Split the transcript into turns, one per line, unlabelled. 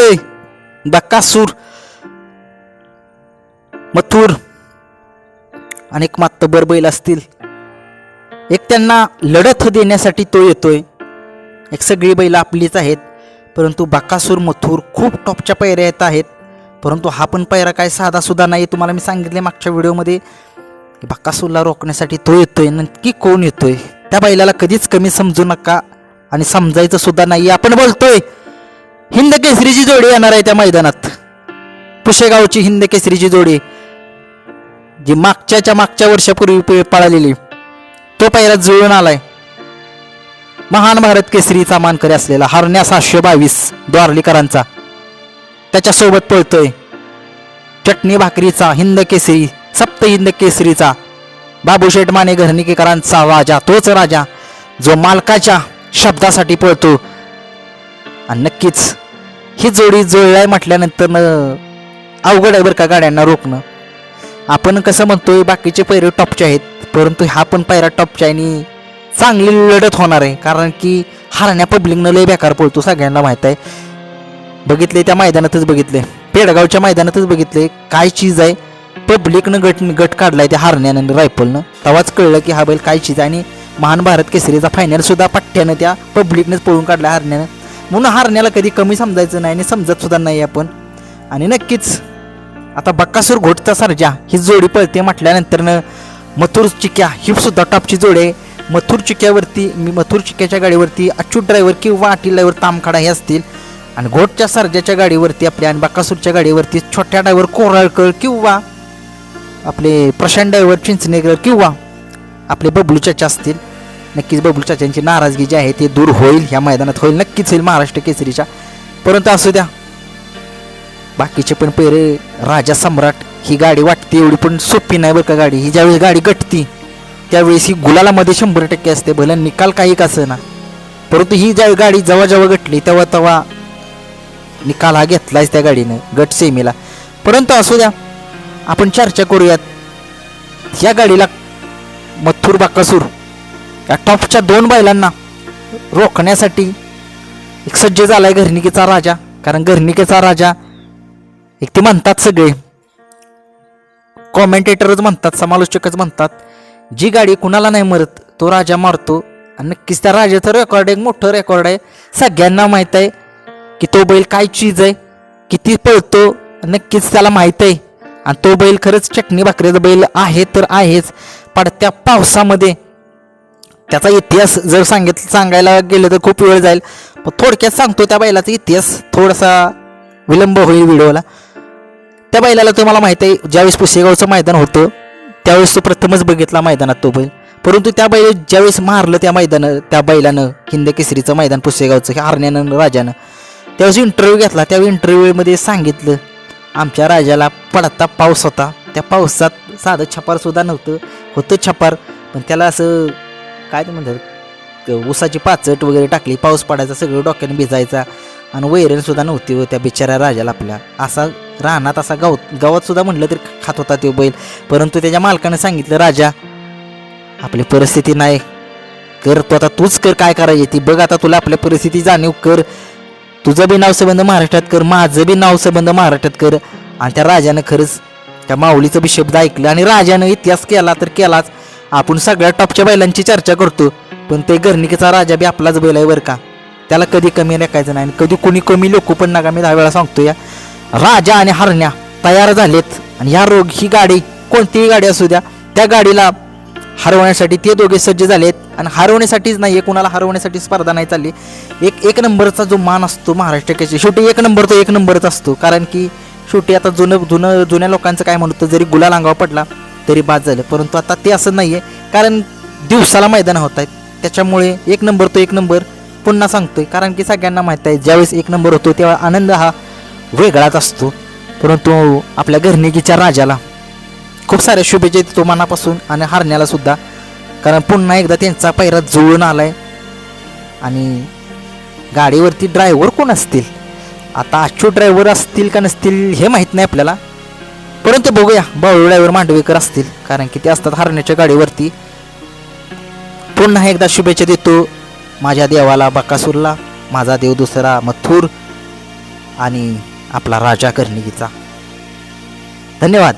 पळतोय बक्कासूर मथुर अनेक मातबर बैल असतील एक त्यांना लढत देण्यासाठी तो येतोय एक सगळी बैल आपलीच आहेत परंतु बाकासूर मथुर खूप टॉपच्या पायऱ्या येत आहेत परंतु हा पण पायरा काय साधा सुद्धा नाही तुम्हाला मी सांगितले मागच्या व्हिडिओमध्ये बाकासूरला रोखण्यासाठी तो येतोय नक्की कोण येतोय त्या बैलाला कधीच कमी समजू नका आणि समजायचं सुद्धा नाही आपण बोलतोय हिंद केसरीची जोडी येणार आहे त्या मैदानात. पुशेगावची हिंद केसरीची जोडी जी मागच्याच्या मागच्या वर्षापूर्वी पळालेली तो पहिला जुळून आलाय. महान भारत केसरीचा मानकरी असलेला हरण्या सातशे बावीस द्वारलीकरांचा त्याच्यासोबत पळतोय चटणी भाकरीचा हिंद केसरी सप्त हिंद केसरीचा बाबूशेठ माने घरणिकेकरांचा राजा तोच राजा जो मालकाच्या शब्दासाठी पळतो. आणि नक्कीच ही जोडी जुळलाय म्हटल्यानंतर अवघड आहे बरं का गाड्यांना रोखणं. आपण कसं म्हणतोय बाकीचे पैरे टॉपचे आहेत परंतु हा पण पैरा टॉपच्या आणि चांगली लढत होणार आहे कारण की हारण्या पब्लिकनं लय बेकार पळतो सगळ्यांना माहीत आहे. बघितले त्या मैदानातच बघितले पेडगावच्या मैदानातच बघितले काय चीज आहे. पब्लिकनं गट गट काढलाय त्या हरण्यानं आणि रायफलनं. तेव्हाच कळलं की हा बैल काय चीज आहे आणि महान भारत केसरीचा फायनल सुद्धा पठ्ठ्यानं त्या पब्लिकनेच पळून काढला हारण्यानं. म्हणून हारण्याला कधी कमी समजायचं नाही आणि समजत सुद्धा नाही आपण. आणि नक्कीच आता बक्कासूर घोटचा सर्जा ही जोडी पळते म्हटल्यानंतरनं मथुर चिक्या ही सुद्धा टॉपची जोडी आहे. मथुर चिक्यावरती मी मथुर चिक्याच्या गाडीवरती अच्युत ड्रायव्हर किंवा अटील ड्रायव्हर तामखाडा हे असतील. आणि घोटच्या सर्जाच्या गाडीवरती आपल्या आणि बक्कासूरच्या गाडीवरती छोट्या ड्रायव्हर कोराळकर किंवा आपले प्रशांत ड्रायव्हर चिंचनेकर किंवा आपले बबलू चाचा असतील. नक्कीच बबलू चाचांची नाराजगी जी आहे ती दूर होईल ह्या मैदानात होईल. नक्कीच होईल महाराष्ट्र केसरीच्या. परंतु असू द्या. बाकीचे पण पैरे राजा सम्राट ही गाडी वाटते एवढी पण सोपी नाही बरं का गाडी. ही ज्यावेळी गाडी गटती त्यावेळेस ही गुलालामध्ये शंभर टक्के असते. भलं निकाल काही कसं ना. परंतु ही ज्या गाडी जेव्हा जेव्हा गटली तेव्हा तेव्हा निकाल हा घेतलाच त्या गाडीनं गट सेमीला. परंतु असू द्या. आपण चर्चा करूयात. या गाडीला मथुर बाकासूर या टॉपच्या दोन बैलांना रोखण्यासाठी एक सज्ज झालाय घरणिकेचा राजा. कारण घरणिकेचा राजा एक ते म्हणतात सगळे. कॉमेंटेटरच म्हणतात समालोचकच म्हणतात. जी गाडी कुणाला नाही मरत तो राजा मारतो. आणि नक्कीच त्या राजाचं रेकॉर्ड एक मोठं रेकॉर्ड आहे. सगळ्यांना माहीत आहे की तो बैल काय चीज आहे किती पळतो नक्कीच त्याला माहीत आहे. आणि तो बैल खरंच चटणी भाकरीचा बैल आहे तर आहेच. पडत्या पावसामध्ये त्याचा इतिहास जर सांगित सांगायला गेलं तर खूप वेळ जाईल. पण थोडक्यात सांगतो त्या बैलाचा इतिहास. थोडासा विलंब होईल व्हिडिओला. त्या बैलाला तुम्हाला माहिती आहे ज्यावेळेस पुसेगावचं मैदान होतं त्यावेळेस तो प्रथमच बघितला मैदानात तो बैल. परंतु त्या बैल ज्यावेळेस मारलं त्या मैदानं त्या बैलानं हिंद केसरीचं मैदान पुसेगावचं हरण्यानं राजानं त्यावेळेस इंटरव्ह्यू घेतला. त्यावेळी इंटरव्ह्यूमध्ये सांगितलं आमच्या राजाला पडता पाऊस होता. त्या पावसात साधं छपारसुद्धा नव्हतं. होतं छपार पण त्याला असं काय ते म्हणतात? ऊसाची पाचट वगैरे टाकली पाऊस पडायचा सगळं डोक्याने भिजायचा. आणि वैरण सुद्धा नव्हती व त्या बिचाऱ्या राजाला आपल्या. असा रानात असा गाव गावात सुद्धा म्हटलं तरी खात होता तो बैल. परंतु त्याच्या मालकानं सांगितलं राजा आपली परिस्थिती नाही. कर तू आता तूच कर काय करायची ती. बघ आता तुला आपल्या परिस्थिती जाणीव कर. तुझं बी नाव संबंध महाराष्ट्रात कर माझं बी नाव संबंध महाराष्ट्रात कर. आणि त्या राजानं खरंच त्या माऊलीचं बी शब्द ऐकलं. आणि राजानं इतिहास केला तर केलाच. आपण सगळ्या टॉपच्या बैलांची चर्चा करतो पण ते गर्णिकेचा राजा बी आपलाच बैल आहे बरं का. त्याला कधी कमी लेखायचं नाही आणि कधी कोणी कमी लोक पण नका मी दहा वेळा सांगतो या. राजा आणि हरण्या तयार झालेत आणि या रोग ही गाडी कोणतीही गाडी असू द्या त्या गाडीला हरवण्यासाठी ते दोघे सज्ज झालेत आणि हरवण्यासाठीच नाही आहे कुणाला हरवण्यासाठी स्पर्धा नाही चालली. एक एक नंबरचा जो मान असतो महाराष्ट्र केसरी शेवटी एक नंबर तो एक नंबरच असतो. कारण की शेवटी आता जुनं जुनं जुन्या लोकांचं काय म्हणतं जरी गुलाल अंगावर पडला तरी बाद झालं परंतु आता ते असं नाही आहे कारण दिवसाला मैदान होत आहेत त्याच्यामुळे एक नंबर तो एक नंबर पुन्हा सांगतोय. कारण की सगळ्यांना माहीत आहे ज्यावेळेस एक नंबर होतो तेव्हा आनंद हा वेगळाच असतो. परंतु आपल्या घरनिकीच्या राजाला खूप साऱ्या शुभेच्छा देतो मनापासून आणि हारण्याला सुद्धा. कारण पुन्हा एकदा त्यांचा पैरा जुळून आलाय. आणि गाडीवरती ड्रायव्हर कोण असतील? आता आजचो ड्रायव्हर असतील का नसतील हे माहीत नाही आपल्याला. परंतु बघूया. बाळू ड्रायव्हर मांडवेकर असतील. कारण की ते असतात हरण्याच्या गाडीवरती. पुन्हा एकदा शुभेच्छा देतो. माझ्या देवाला बकासूरला. माझा देव दुसरा मथुर. आणि आपला राजा कर्णिकीचा. धन्यवाद.